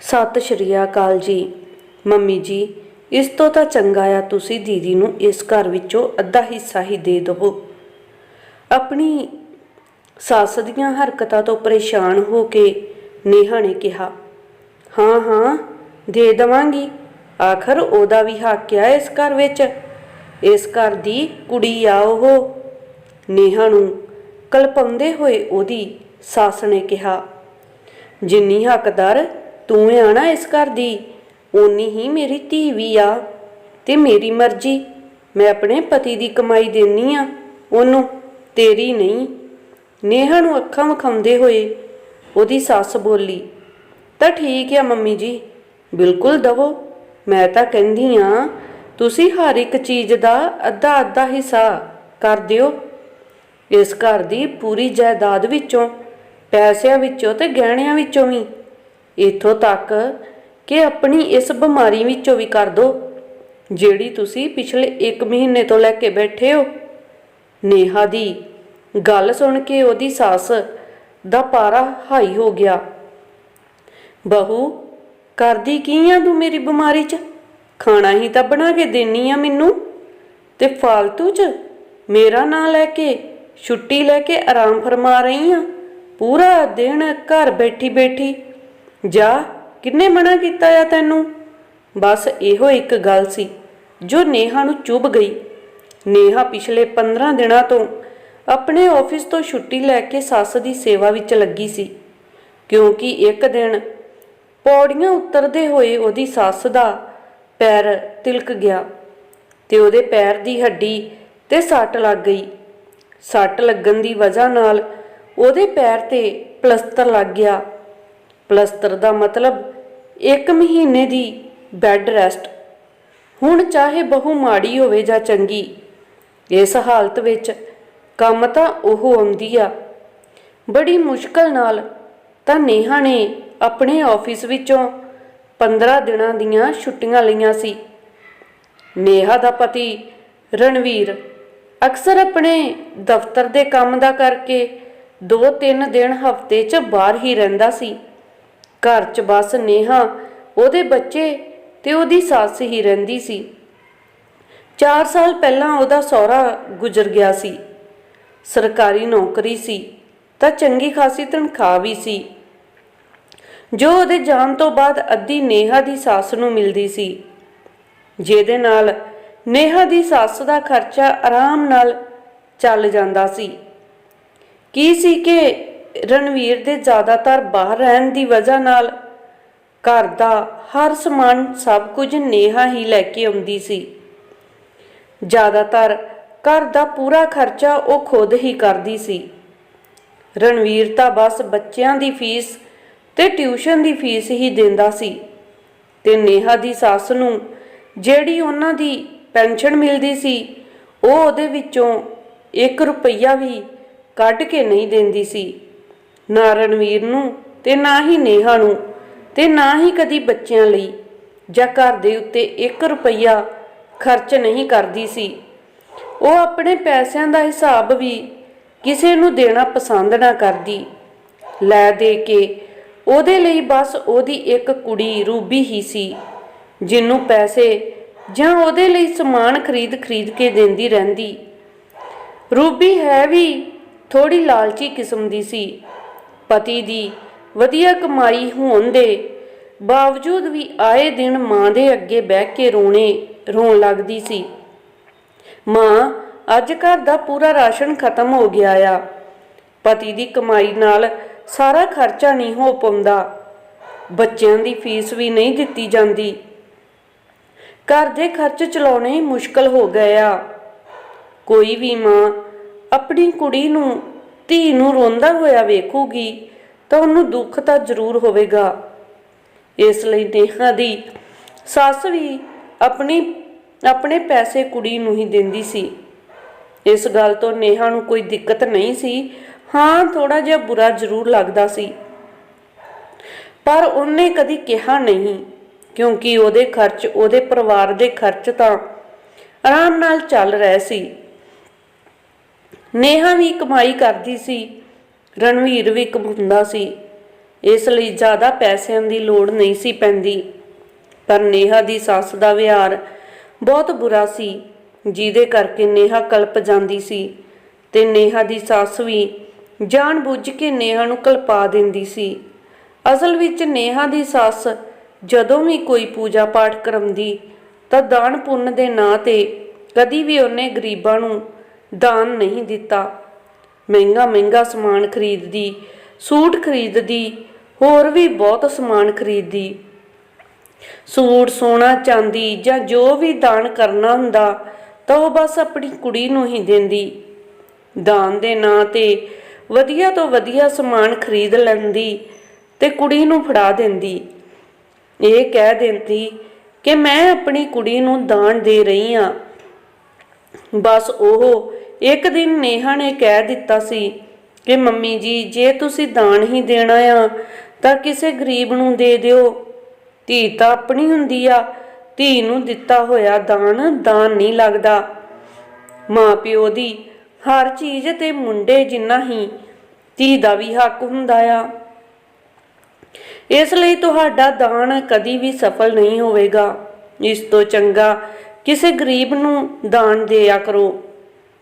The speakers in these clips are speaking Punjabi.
ਸਤਿ ਸ਼੍ਰੀ ਅਕਾਲ ਜੀ। ਮੰਮੀ ਜੀ, ਇਸ ਤੋਂ ਤਾਂ ਚੰਗਾ ਆ ਤੁਸੀਂ ਦੀਦੀ ਨੂੰ ਇਸ ਘਰ ਵਿੱਚੋਂ ਅੱਧਾ ਹਿੱਸਾ ਹੀ ਦੇ ਦਿਓ ਆਪਣੀ ਸੱਸ ਦੀਆਂ ਹਰਕਤਾਂ ਤੋਂ ਪਰੇਸ਼ਾਨ ਹੋ ਕੇ ਨੇਹਾ ਨੇ ਕਿਹਾ, ਹਾਂ ਹਾਂ, ਦੇ ਦਵਾਂਗੀ। ਆਖਰ ਉਹਦਾ ਵੀ ਹੱਕ ਆ ਇਸ ਘਰ ਵਿੱਚ। ਇਸ ਘਰ ਦੀ ਕੁੜੀ ਆ ਉਹ। ਨੇਹਾ ਨੂੰ ਕਲਪਾਉਂਦੇ ਹੋਏ ਉਹਦੀ ਸੱਸ ਨੇ ਕਿਹਾ, ਜਿੰਨੀ ਹੱਕਦਾਰ ਤੂੰ ਆ ਨਾ ਇਸ ਘਰ ਦੀ। ਓਨੀ ਹੀ ਮੇਰੀ ਧੀ ਵੀ ਆ ਤੇ ਮੇਰੀ ਮਰਜ਼ੀ। ਮੈਂ ਆਪਣੇ ਪਤੀ ਦੀ ਕਮਾਈ ਦੇਣੀ ਆ। ਉਹਨੂੰ ਤੇਰੀ ਨਹੀਂ। ਨੇਹਾ ਨੂੰ ਅੱਖਾਂ ਵਿਖਾਉਂਦੇ ਹੋਏ ਉਹਦੀ ਸੱਸ ਬੋਲੀ, ਤਾਂ ਠੀਕ ਆ ਮੰਮੀ ਜੀ, ਬਿਲਕੁਲ ਦਵੋ। ਮੈਂ ਤਾਂ ਕਹਿੰਦੀ ਆ, ਤੁਸੀਂ ਹਰ ਇੱਕ ਚੀਜ਼ ਦਾ ਅੱਧਾ ਅੱਧਾ ਹਿੱਸਾ ਕਰ ਦਿਓ। ਇਸ ਘਰ ਦੀ ਪੂਰੀ ਜਾਇਦਾਦ ਵਿੱਚੋਂ, ਪੈਸਿਆਂ ਵਿੱਚੋਂ ਤੇ ਗਹਿਣਿਆਂ ਵਿੱਚੋਂ ਵੀ। ਇੱਥੋਂ ਤੱਕ ਕਿ ਆਪਣੀ ਇਸ ਬਿਮਾਰੀ ਵਿੱਚੋਂ ਵੀ ਕਰ ਦੋ, ਜਿਹੜੀ ਤੁਸੀਂ ਪਿਛਲੇ 1 ਮਹੀਨੇ ਤੋਂ ਲੈ ਕੇ ਬੈਠੇ ਹੋ। ਨੇਹਾ ਦੀ ਗੱਲ ਸੁਣ ਕੇ ਉਹਦੀ ਸੱਸ ਦਾ ਪਾਰਾ ਹਾਈ ਹੋ ਗਿਆ। ਬਹੂ, ਕਰਦੀ ਕੀ ਆ ਤੂੰ ਮੇਰੀ ਬਿਮਾਰੀ 'ਚ? ਖਾਣਾ ਹੀ ਤਾਂ ਬਣਾ ਕੇ ਦੇਣੀ ਆ ਮੈਨੂੰ। ਤੇ ਫਾਲਤੂ 'ਚ ਮੇਰਾ ਨਾਂ ਲੈ ਕੇ ਛੁੱਟੀ ਲੈ ਕੇ ਆਰਾਮ ਫਰਮਾ ਰਹੀ ਆ। ਪੂਰਾ ਦਿਨ ਘਰ ਬੈਠੀ ਬੈਠੀ ਜਾ, ਕਿੰਨੇ ਮਨਾ ਕੀਤਾ ਆ ਤੈਨੂੰ? ਬਸ ਇਹੋ ਇੱਕ ਗੱਲ ਸੀ, ਜੋ ਨੇਹਾ ਨੂੰ ਚੁੱਭ ਗਈ। ਨੇਹਾ ਪਿਛਲੇ 15 ਦਿਨਾਂ ਤੋਂ ਆਪਣੇ ਆਫਿਸ ਤੋਂ ਛੁੱਟੀ ਲੈ ਕੇ ਸੱਸ ਦੀ ਸੇਵਾ ਵਿੱਚ ਲੱਗੀ ਸੀ, ਕਿਉਂਕਿ ਇੱਕ ਦਿਨ ਪੌੜੀਆਂ ਉਤਰਦੇ ਹੋਏ ਉਹਦੀ ਸੱਸ ਦਾ ਪੈਰ ਤਿਲਕ ਗਿਆ ਤੇ ਉਹਦੇ ਪੈਰ ਦੀ ਹੱਡੀ ਤੇ ਸੱਟ ਲੱਗ ਗਈ। ਸੱਟ ਲੱਗਣ ਦੀ ਵਜ੍ਹਾ ਨਾਲ ਉਹਦੇ ਪੈਰ ਤੇ ਪਲਸਤਰ ਲੱਗ ਗਿਆ। ਪਲਸਤਰ ਦਾ ਮਤਲਬ ਇੱਕ ਮਹੀਨੇ ਦੀ ਬੈੱਡ ਰੈਸਟ। ਹੁਣ ਚਾਹੇ ਬਹੁ ਮਾੜੀ ਹੋਵੇ ਜਾਂ ਚੰਗੀ, ਇਸ ਹਾਲਤ ਵਿੱਚ ਕੰਮ ਤਾਂ ਉਹ ਆਉਂਦੀ ਆ। ਬੜੀ ਮੁਸ਼ਕਲ ਨਾਲ ਤਾਂ ਨੇਹਾ ਨੇ ਆਪਣੇ ਆਫਿਸ ਵਿੱਚੋਂ 15 ਦਿਨਾਂ ਦੀਆਂ ਛੁੱਟੀਆਂ ਲਈਆਂ ਸੀ। ਨੇਹਾ ਦਾ ਪਤੀ ਰਣਵੀਰ ਅਕਸਰ ਆਪਣੇ ਦਫ਼ਤਰ ਦੇ ਕੰਮ ਦਾ ਕਰਕੇ 2-3 ਦਿਨ ਹਫ਼ਤੇ 'ਚ ਬਾਹਰ ਹੀ ਰਹਿੰਦਾ ਸੀ। ਘਰ 'ਚ ਬਸ ਨੇਹਾ, ਉਹਦੇ ਬੱਚੇ ਤੇ ਉਹਦੀ ਸੱਸ ਹੀ ਰਹਿੰਦੀ ਸੀ। 4 ਸਾਲ ਪਹਿਲਾਂ ਉਹਦਾ ਸਹੁਰਾ ਗੁਜ਼ਰ ਗਿਆ ਸੀ। ਸਰਕਾਰੀ ਨੌਕਰੀ ਸੀ, ਤਾਂ ਚੰਗੀ ਖਾਸੀ ਤਨਖਾਹ ਵੀ ਸੀ। ਜੋ ਉਹਦੇ ਜਾਣ ਤੋਂ ਬਾਅਦ ਅੱਧੀ ਨੇਹਾ ਦੀ ਸੱਸ ਨੂੰ ਮਿਲਦੀ ਸੀ। ਜਿਹਦੇ ਨਾਲ ਨੇਹਾ ਦੀ ਸੱਸ ਦਾ ਖਰਚਾ ਆਰਾਮ ਨਾਲ ਚੱਲ ਜਾਂਦਾ ਸੀ। ਕੀ ਸੀ ਕਿ ਰਣਵੀਰ ਦੇ ਜ਼ਿਆਦਾਤਰ ਬਾਹਰ ਰਹਿਣ ਦੀ ਵਜ੍ਹਾ ਨਾਲ ਘਰ ਦਾ ਹਰ ਸਮਾਨ ਸਭ ਕੁਝ ਨੇਹਾ ਹੀ ਲੈ ਕੇ ਆਉਂਦੀ ਸੀ। ਜ਼ਿਆਦਾਤਰ ਘਰ ਦਾ ਪੂਰਾ ਖਰਚਾ ਉਹ ਖੁਦ ਹੀ ਕਰਦੀ ਸੀ। ਰਣਵੀਰ ਤਾਂ ਬਸ ਬੱਚਿਆਂ ਦੀ ਫੀਸ ਤੇ ਟਿਊਸ਼ਨ ਦੀ ਫੀਸ ਹੀ ਦਿੰਦਾ ਸੀ ਤੇ ਨੇਹਾ ਦੀ ਸੱਸ ਨੂੰ ਜਿਹੜੀ ਉਹਨਾਂ ਦੀ ਪੈਨਸ਼ਨ ਮਿਲਦੀ ਸੀ, ਉਹ ਉਹਦੇ ਵਿੱਚੋਂ 1 ਰੁਪਈਆ ਵੀ ਕੱਢ ਕੇ ਨਹੀਂ ਦਿੰਦੀ ਸੀ। ਨਾ ਰਣਵੀਰ ਨੂੰ ਤੇ ਨਾ ਹੀ ਨੇਹਾ ਨੂੰ ਤੇ ਨਾ ਹੀ ਕਦੀ ਬੱਚਿਆਂ ਲਈ ਜਾਂ ਘਰ ਦੇ ਉੱਤੇ 1 ਰੁਪਈਆ ਖਰਚ ਨਹੀਂ ਕਰਦੀ ਸੀ। ਉਹ ਆਪਣੇ ਪੈਸਿਆਂ ਦਾ ਹਿਸਾਬ ਵੀ ਕਿਸੇ ਨੂੰ ਦੇਣਾ ਪਸੰਦ ਨਾ ਕਰਦੀ। ਲੈ ਦੇ ਕੇ ਉਹਦੇ ਲਈ ਬਸ ਉਹਦੀ ਇੱਕ ਕੁੜੀ ਰੂਬੀ ਹੀ ਸੀ, ਜਿਹਨੂੰ ਪੈਸੇ ਜਾਂ ਉਹਦੇ ਲਈ ਸਮਾਨ ਖਰੀਦ ਖਰੀਦ ਕੇ ਦਿੰਦੀ ਰਹਿੰਦੀ। ਰੂਬੀ ਹੈ ਵੀ ਥੋੜੀ ਲਾਲਚੀ ਕਿਸਮ ਦੀ ਸੀ। ਪਤੀ ਦੀ ਵਧੀਆ ਕਮਾਈ ਹੋਣ ਦੇ ਬਾਵਜੂਦ ਵੀ ਆਏ ਦਿਨ ਮਾਂ ਦੇ ਅੱਗੇ ਬਹਿ ਕੇ ਰੋਣੇ, ਰੋਣ ਲੱਗਦੀ ਸੀ। ਮਾਂ, ਅੱਜ ਘਰ ਦਾ ਪੂਰਾ ਰਾਸ਼ਨ ਖਤਮ ਹੋ ਗਿਆ ਆ। ਪਤੀ ਦੀ ਕਮਾਈ ਨਾਲ ਸਾਰਾ ਖਰਚਾ ਨਹੀਂ ਹੋ ਪਾਉਂਦਾ। ਬੱਚਿਆਂ ਦੀ ਫੀਸ ਵੀ ਨਹੀਂ ਦਿੱਤੀ ਜਾਂਦੀ। ਘਰ ਦੇ ਖਰਚ ਚਲਾਉਣੇ ਮੁਸ਼ਕਲ ਹੋ ਗਏ ਆ। ਕੋਈ ਵੀ ਮਾਂ ਆਪਣੀ ਕੁੜੀ ਨੂੰ ਧੀ ਨੂੰ ਰੋਂਦਾ ਹੋਇਆ ਵੇਖੂਗੀ ਤਾਂ ਉਹਨੂੰ ਦੁੱਖ ਤਾਂ ਜ਼ਰੂਰ ਹੋਵੇਗਾ। ਇਸ ਲਈ ਨੇਹਾ ਦੀ ਸੱਸ ਵੀ ਆਪਣੀ, ਆਪਣੇ ਪੈਸੇ ਕੁੜੀ ਨੂੰ ਹੀ ਦਿੰਦੀ ਸੀ। ਇਸ ਗੱਲ ਤੋਂ ਨੇਹਾ ਨੂੰ ਕੋਈ ਦਿੱਕਤ ਨਹੀਂ ਸੀ। ਹਾਂ ਥੋੜਾ ਜਿਹਾ ਬੁਰਾ ਜ਼ਰੂਰ ਲੱਗਦਾ ਸੀ। ਪਰ ਉਹਨੇ ਕਦੀ ਕਿਹਾ ਨਹੀਂ, ਕਿਉਂਕਿ ਉਹਦੇ ਖਰਚ, ਉਹਦੇ ਪਰਿਵਾਰ ਦੇ ਖਰਚ ਤਾਂ ਆਰਾਮ ਨਾਲ ਚੱਲ ਰਹੇ ਸੀ। ਨੇਹਾ ਵੀ ਕਮਾਈ ਕਰਦੀ ਸੀ, ਰਣਵੀਰ ਵੀ ਕਮਾਉਂਦਾ ਸੀ। ਇਸ ਲਈ ਜ਼ਿਆਦਾ ਪੈਸਿਆਂ ਦੀ ਲੋੜ ਨਹੀਂ ਸੀ ਪੈਂਦੀ। ਪਰ ਨੇਹਾ ਦੀ ਸੱਸ ਦਾ ਵਿਹਾਰ ਬਹੁਤ ਬੁਰਾ ਸੀ, ਜਿਹਦੇ ਕਰਕੇ ਨੇਹਾ ਕਲਪ ਜਾਂਦੀ ਸੀ ਤੇ ਨੇਹਾ ਦੀ ਸੱਸ ਵੀ ਜਾਣ ਬੁੱਝ ਕੇ ਨੇਹਾ ਨੂੰ ਕਲਪਾ ਦਿੰਦੀ ਸੀ। ਅਸਲ ਵਿੱਚ ਨੇਹਾ ਦੀ ਸੱਸ ਜਦੋਂ ਵੀ ਕੋਈ ਪੂਜਾ ਪਾਠ ਕਰਾਉਂਦੀ ਤਾਂ ਦਾਨ ਪੁੰਨ ਦੇ ਨਾਂ ਤੇ ਕਦੀ ਵੀ ਉਹਨੇ ਗਰੀਬਾਂ ਨੂੰ ਦਾਨ ਨਹੀਂ ਦਿੱਤਾ। ਮਹਿੰਗਾ ਮਹਿੰਗਾ ਸਮਾਨ ਖਰੀਦਦੀ, ਸੂਟ ਖਰੀਦਦੀ, ਹੋਰ ਵੀ ਬਹੁਤ ਸਮਾਨ ਖਰੀਦਦੀ ਸੂਟ ਸੋਨਾ, ਚਾਂਦੀ ਜਾਂ ਜੋ ਵੀ ਦਾਨ ਕਰਨਾ ਹੁੰਦਾ, ਤਾਂ ਉਹ ਬਸ ਆਪਣੀ ਕੁੜੀ ਨੂੰ ਹੀ ਦਿੰਦੀ। ਦਾਨ ਦੇ ਨਾਂ ਤੇ ਵਧੀਆ ਤੋਂ ਵਧੀਆ ਸਮਾਨ ਖਰੀਦ ਲੈਂਦੀ ਤੇ ਕੁੜੀ ਨੂੰ ਫੜਾ ਦਿੰਦੀ। ਇਹ ਕਹਿ ਦਿੰਦੀ ਕਿ ਮੈਂ ਆਪਣੀ ਕੁੜੀ ਨੂੰ ਦਾਨ ਦੇ ਰਹੀ ਹਾਂ। ਬਸ ਉਹ ਇੱਕ ਦਿਨ ਨੇਹਾ ਨੇ ਕਹਿ ਦਿੱਤਾ ਸੀ ਕਿ ਮੰਮੀ ਜੀ, ਜੇ ਤੁਸੀਂ ਦਾਨ ਹੀ ਦੇਣਾ ਆ, ਤਾਂ ਕਿਸੇ ਗਰੀਬ ਨੂੰ ਦੇ ਦਿਓ। ਧੀ ਤਾਂ ਆਪਣੀ ਹੁੰਦੀ ਆ, ਧੀ ਨੂੰ ਦਿੱਤਾ ਹੋਇਆ ਦਾਨ ਦਾਨ ਨਹੀਂ ਲੱਗਦਾ। ਮਾਂ ਪਿਓ ਦੀ ਹਰ ਚੀਜ਼ ਤੇ ਮੁੰਡੇ ਜਿੰਨਾ ਹੀ ਧੀ ਦਾ ਵੀ ਹੱਕ ਹੁੰਦਾ ਆ। ਇਸ ਲਈ ਤੁਹਾਡਾ ਦਾਨ ਕਦੀ ਵੀ ਸਫਲ ਨਹੀਂ ਹੋਵੇਗਾ। ਇਸ ਤੋਂ ਚੰਗਾ ਕਿਸੇ ਗਰੀਬ ਨੂੰ ਦਾਨ ਦਿਆ ਕਰੋ।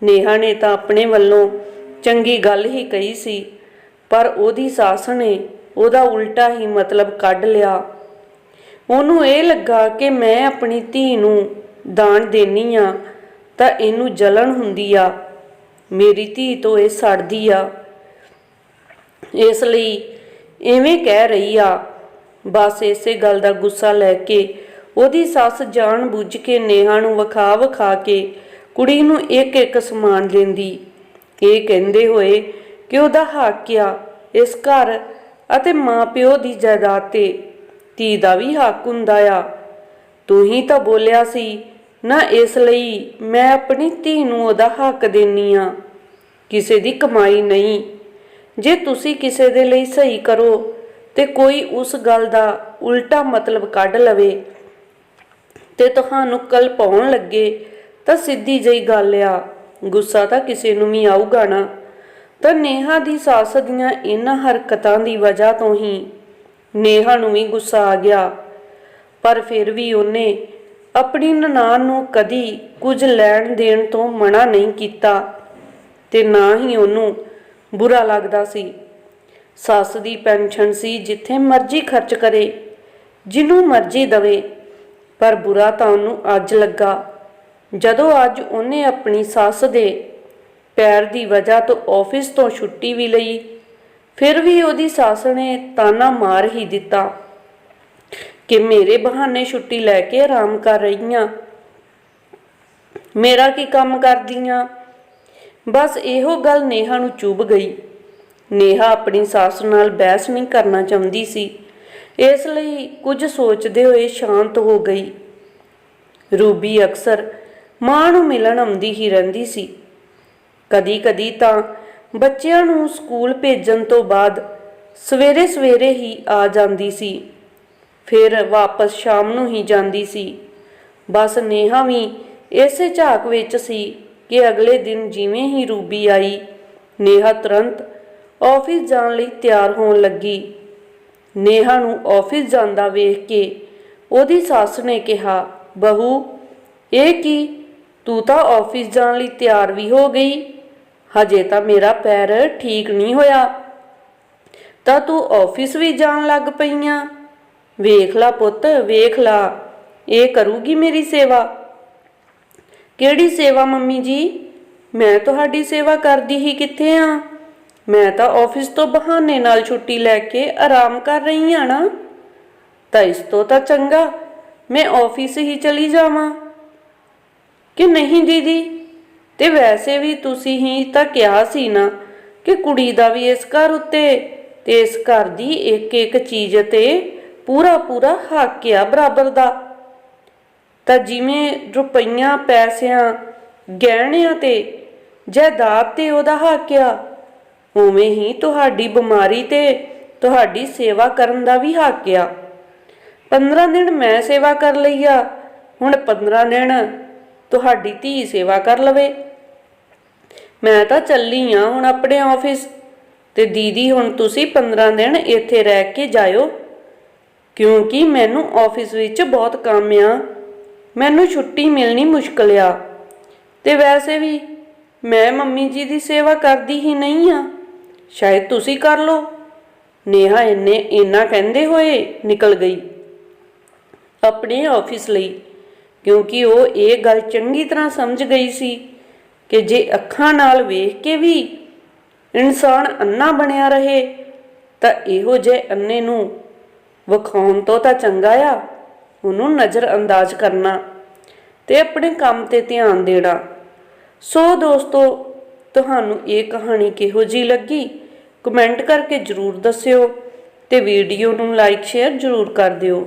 ਨੇਹਾ ਨੇ ਤਾਂ ਆਪਣੇ ਵੱਲੋਂ ਚੰਗੀ ਗੱਲ ਹੀ ਕਹੀ ਸੀ, ਪਰ ਉਹਦੀ ਸੱਸ ਨੇ ਉਹਦਾ ਉਲਟਾ ਹੀ ਮਤਲਬ ਕੱਢ ਲਿਆ। ਉਹਨੂੰ ਇਹ ਲੱਗਾ ਕਿ ਮੈਂ ਆਪਣੀ ਧੀ ਨੂੰ ਦਾਨ ਦੇਣੀ ਆ, ਤਾਂ ਇਹਨੂੰ ਜਲਣ ਹੁੰਦੀ ਆ। ਮੇਰੀ ਧੀ ਤੋਂ ਇਹ ਸੜਦੀ ਆ। ਇਸ ਲਈ ਐਵੇਂ ਕਹਿ ਰਹੀ ਆ। ਬਸ ਇਸੇ ਗੱਲ ਦਾ ਗੁੱਸਾ ਲੈ ਕੇ ਉਹਦੀ ਸੱਸ ਜਾਣ ਬੁੱਝ ਕੇ ਨੇਹਾ ਨੂੰ ਵਿਖਾ ਵਿਖਾ ਕੇ ਕੁੜੀ ਨੂੰ ਇੱਕ ਇੱਕ ਸਮਾਨ ਦਿੰਦੀ। ਇਹ ਕਹਿੰਦੇ ਹੋਏ ਕਿ ਉਹਦਾ ਹੱਕ ਆ ਇਸ ਘਰ ਅਤੇ ਮਾਪਿਓ ਦੀ ਜਾਇਦਾਦ ਤੇ ਧੀ ਦਾ ਵੀ ਹੱਕ ਹੁੰਦਾ ਆ। ਤੂੰ ਹੀ ਤਾਂ ਬੋਲਿਆ ਸੀ, ਨਾ ਇਸ ਲਈ ਮੈਂ ਆਪਣੀ ਧੀ ਨੂੰ ਉਹਦਾ ਹੱਕ ਦੇਣੀ ਆ। ਕਿਸੇ ਦੀ ਕਮਾਈ ਨਹੀਂ। ਜੇ ਤੁਸੀਂ ਕਿਸੇ ਦੇ ਲਈ ਸਹੀ ਕਰੋ ਤੇ ਕੋਈ ਉਸ ਗੱਲ ਦਾ ਉਲਟਾ ਮਤਲਬ ਕੱਢ ਲਵੇ ਤੇ ਤੁਹਾਨੂੰ ਕੱਲ ਪਾਉਣ ਲੱਗੇ ਤਾਂ ਸਿੱਧੀ ਜਿਹੀ ਗੱਲ ਆ, ਗੁੱਸਾ ਤਾਂ ਕਿਸੇ ਨੂੰ ਵੀ ਆਊਗਾ ਨਾ। ਤਾਂ ਨੇਹਾ ਦੀ ਸੱਸ ਦੀਆਂ ਇਹਨਾਂ ਹਰਕਤਾਂ ਦੀ ਵਜ੍ਹਾ ਤੋਂ ਹੀ ਨੇਹਾ ਨੂੰ ਵੀ ਗੁੱਸਾ ਆ ਗਿਆ। ਪਰ ਫਿਰ ਵੀ ਉਹਨੇ ਆਪਣੀ ਨਨਾਣ ਨੂੰ ਕਦੀ ਕੁਝ ਲੈਣ ਦੇਣ ਤੋਂ ਮਨਾ ਨਹੀਂ ਕੀਤਾ ਤੇ ਨਾ ਹੀ ਉਹਨੂੰ ਬੁਰਾ ਲੱਗਦਾ ਸੀ। ਸੱਸ ਦੀ ਪੈਨਸ਼ਨ ਸੀ ਜਿੱਥੇ ਮਰਜ਼ੀ ਖਰਚ ਕਰੇ, ਜਿਹਨੂੰ ਮਰਜ਼ੀ ਦਵੇ, ਪਰ ਬੁਰਾ ਤਾਂ ਉਹਨੂੰ ਅੱਜ ਲੱਗਾ। ਜਦੋਂ ਅੱਜ ਉਹਨੇ ਆਪਣੀ ਸੱਸ ਦੇ ਪੈਰ ਦੀ ਵਜ੍ਹਾ ਤੋਂ ਆਫਿਸ ਤੋਂ ਛੁੱਟੀ ਵੀ ਲਈ, ਫਿਰ ਵੀ ਉਹਦੀ ਸੱਸ ਨੇ ਤਾਨਾ ਮਾਰ ਹੀ ਦਿੱਤਾ ਕਿ ਮੇਰੇ ਬਹਾਨੇ ਛੁੱਟੀ ਲੈ ਕੇ ਆਰਾਮ ਕਰ ਰਹੀਆਂ। ਮੇਰਾ ਕੀ ਕੰਮ ਕਰਦੀਆਂ? ਬਸ ਇਹੋ ਗੱਲ ਨੇਹਾ ਨੂੰ ਚੁੱਭ ਗਈ। ਨੇਹਾ ਆਪਣੀ ਸੱਸ ਨਾਲ ਬਹਿਸ ਨਹੀਂ ਕਰਨਾ ਚਾਹੁੰਦੀ ਸੀ। ਇਸ ਲਈ ਕੁਝ ਸੋਚਦੇ ਹੋਏ ਸ਼ਾਂਤ ਹੋ ਗਈ। ਰੂਬੀ ਅਕਸਰ ਮਾਂ ਨੂੰ ਮਿਲਣ ਆਉਂਦੀ ਹੀ ਰਹਿੰਦੀ ਸੀ। ਕਦੀ-ਕਦੀ ਤਾਂ ਬੱਚਿਆਂ ਨੂੰ ਸਕੂਲ ਭੇਜਣ ਤੋਂ ਬਾਅਦ ਸਵੇਰੇ-ਸਵੇਰੇ ਹੀ ਆ ਜਾਂਦੀ ਸੀ। ਫਿਰ ਵਾਪਸ ਸ਼ਾਮ ਨੂੰ ਹੀ ਜਾਂਦੀ ਸੀ। ਬਸ ਨੇਹਾ ਵੀ ਇਸੇ ਝਾਕ ਵਿੱਚ ਸੀ ਕਿ ਅਗਲੇ ਦਿਨ ਜਿਵੇਂ ਹੀ ਰੂਬੀ ਆਈ, ਨੇਹਾ ਤੁਰੰਤ ਆਫਿਸ ਜਾਣ ਲਈ ਤਿਆਰ ਹੋਣ ਲੱਗੀ। ਨੇਹਾ ਨੂੰ ਆਫਿਸ ਜਾਂਦਾ ਵੇਖ ਕੇ ਉਹਦੀ ਸੱਸ ਨੇ ਕਿਹਾ, ਬਹੂ, ਇਹ ਕੀ ਤੂੰ ਤਾਂ ਆਫਿਸ ਜਾਣ ਲਈ ਤਿਆਰ ਵੀ ਹੋ ਗਈ। ਹਜੇ ਤਾਂ ਮੇਰਾ ਪੈਰ ਠੀਕ ਨਹੀਂ ਹੋਇਆ। ਤਾਂ ਤੂੰ ਆਫਿਸ ਵੀ ਜਾਣ ਲੱਗ ਪਈਆਂ। ਵੇਖ ਲਾ ਪੁੱਤ, ਵੇਖ ਲਾ। ਇਹ ਕਰੂਗੀ ਮੇਰੀ ਸੇਵਾ। ਕਿਹੜੀ ਸੇਵਾ ਮੰਮੀ ਜੀ? ਮੈਂ ਤੁਹਾਡੀ ਸੇਵਾ ਕਰਦੀ ਹੀ ਕਿੱਥੇ ਆ? ਮੈਂ ਤਾਂ ਆਫਿਸ ਤੋਂ ਬਹਾਨੇ ਨਾਲ ਛੁੱਟੀ ਲੈ ਕੇ ਆਰਾਮ ਕਰ ਰਹੀ ਆ ਨਾ। ਤਾਂ ਇਸ ਤੋਂ ਤਾਂ ਚੰਗਾ, ਮੈਂ ਆਫਿਸ ਹੀ ਚਲੀ ਜਾਵਾਂ। ਕਿ ਨਹੀਂ ਦੀਦੀ? ਤੇ ਵੈਸੇ ਵੀ ਤੁਸੀਂ ਹੀ ਤਾਂ ਕਿਹਾ ਸੀ ਨਾ ਕਿ ਕੁੜੀ ਦਾ ਵੀ ਇਸ ਘਰ ਉੱਤੇ ਤੇ ਇਸ ਘਰ ਦੀ ਇੱਕ ਇੱਕ ਚੀਜ਼ ਤੇ ਪੂਰਾ ਪੂਰਾ ਹੱਕ ਆ ਬਰਾਬਰ ਦਾ। ਤਾਂ ਜਿਵੇਂ ਰੁਪਈਆਂ ਪੈਸਿਆਂ, ਗਹਿਣਿਆਂ ਤੇ ਜਾਇਦਾਦ ਤੇ ਉਹਦਾ ਹੱਕ ਆ, ਉਵੇਂ ਹੀ ਤੁਹਾਡੀ ਬਿਮਾਰੀ ਤੇ ਤੁਹਾਡੀ ਸੇਵਾ ਕਰਨ ਦਾ ਵੀ ਹੱਕ ਆ। 15 ਦਿਨ ਮੈਂ ਸੇਵਾ ਕਰ ਲਈ ਆ, ਹੁਣ 15 ਦਿਨ ਤੁਹਾਡੀ ਧੀ ਸੇਵਾ ਕਰ ਲਵੇ। ਮੈਂ ਤਾਂ ਚੱਲੀ ਆ ਹੁਣ ਆਪਣੇ ਆਫਿਸ ਤੇ ਦੀਦੀ ਹੁਣ ਤੁਸੀਂ 15 ਦਿਨ ਇੱਥੇ ਰਹਿ ਕੇ ਜਾਇਓ। ਕਿਉਂਕਿ ਮੈਨੂੰ ਆਫਿਸ ਵਿੱਚ ਬਹੁਤ ਕੰਮ ਆ। ਮੈਨੂੰ ਛੁੱਟੀ ਮਿਲਣੀ ਮੁਸ਼ਕਲ ਆ। ਤੇ ਵੈਸੇ ਵੀ ਮੈਂ ਮੰਮੀ ਜੀ ਦੀ ਸੇਵਾ ਕਰਦੀ ਹੀ ਨਹੀਂ ਆ। ਸ਼ਾਇਦ ਤੁਸੀਂ ਕਰ ਲਓ। ਨੇਹਾ ਇੰਨੇ ਇੰਨਾ ਕਹਿੰਦੇ ਹੋਏ ਨਿਕਲ ਗਈ। ਆਪਣੇ ਆਫਿਸ ਲਈ ਕਿਉਂਕਿ ਉਹ ਇਹ ਗੱਲ ਚੰਗੀ ਤਰ੍ਹਾਂ ਸਮਝ ਗਈ ਸੀ ਕਿ ਜੇ ਅੱਖਾਂ ਨਾਲ ਵੇਖ ਕੇ ਵੀ ਇਨਸਾਨ ਅੰਨਾ ਬਣਿਆ ਰਹੇ, ਤਾਂ ਇਹੋ ਜਿਹੇ ਅੰਨੇ ਨੂੰ ਵਿਖਾਉਣ ਤੋਂ ਤਾਂ ਚੰਗਾ ਆ, ਉਹਨੂੰ ਨਜ਼ਰ ਅੰਦਾਜ਼ ਕਰਨਾ ਤੇ ਆਪਣੇ ਕੰਮ ਤੇ ਧਿਆਨ ਦੇਣਾ। ਸੋ ਦੋਸਤੋ, ਤੁਹਾਨੂੰ ਇਹ ਕਹਾਣੀ ਕਿਹੋ ਜੀ ਲੱਗੀ? ਕਮੈਂਟ ਕਰਕੇ ਜਰੂਰ ਦੱਸਿਓ ਤੇ ਵੀਡੀਓ ਨੂੰ ਲਾਈਕ, ਸ਼ੇਅਰ ਜਰੂਰ ਕਰ ਦਿਓ।